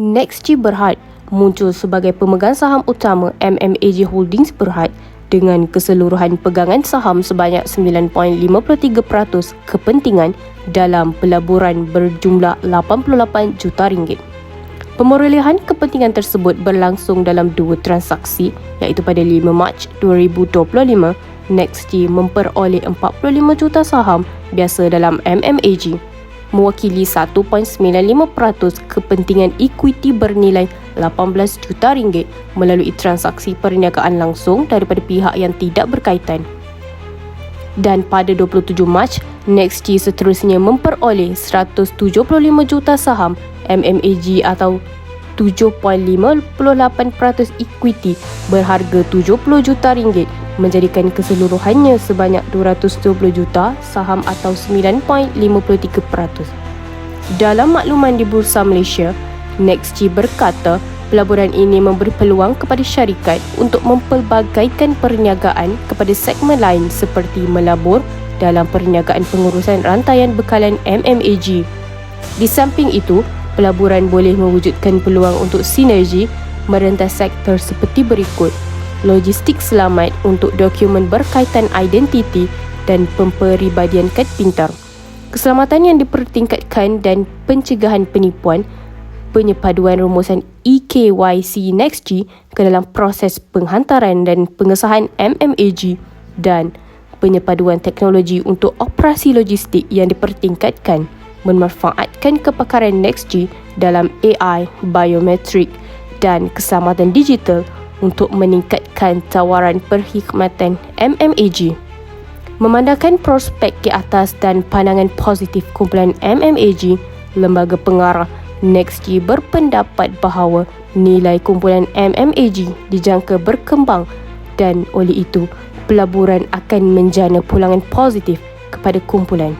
NextG Berhad muncul sebagai pemegang saham utama MMAG Holdings Berhad dengan keseluruhan pegangan saham sebanyak 9.53% kepentingan dalam pelaburan berjumlah 88 juta ringgit. Pemerolehan kepentingan tersebut berlangsung dalam dua transaksi iaitu pada 5 Mac 2025 NextG memperoleh 45 juta saham biasa dalam MMAG mewakili 1.95% kepentingan ekuiti bernilai 18 juta ringgit melalui transaksi perniagaan langsung daripada pihak yang tidak berkaitan. Dan pada 27 Mac, NextG seterusnya memperoleh 175 juta saham MMAG atau 7.58% ekuiti berharga 70 juta ringgit menjadikan keseluruhannya sebanyak 220 juta saham atau 9.53%. Dalam makluman di Bursa Malaysia, NextG berkata pelaburan ini memberi peluang kepada syarikat untuk mempelbagaikan perniagaan kepada segmen lain seperti melabur dalam perniagaan pengurusan rantaian bekalan MMAG. Di samping itu, pelaburan boleh mewujudkan peluang untuk sinergi merentas sektor seperti berikut. Logistik selamat untuk dokumen berkaitan identiti dan pemperibadian kad pintar, keselamatan yang dipertingkatkan dan pencegahan penipuan, penyepaduan rumusan EKYC NextG ke dalam proses penghantaran dan pengesahan MMAG dan penyepaduan teknologi untuk operasi logistik yang dipertingkatkan memanfaatkan kepakaran NextG dalam AI, biometrik dan keselamatan digital untuk meningkatkan tawaran perkhidmatan MMAG. Memandangkan prospek ke atas dan pandangan positif kumpulan MMAG, lembaga pengarah NextG berpendapat bahawa nilai kumpulan MMAG dijangka berkembang dan oleh itu pelaburan akan menjana pulangan positif kepada kumpulan.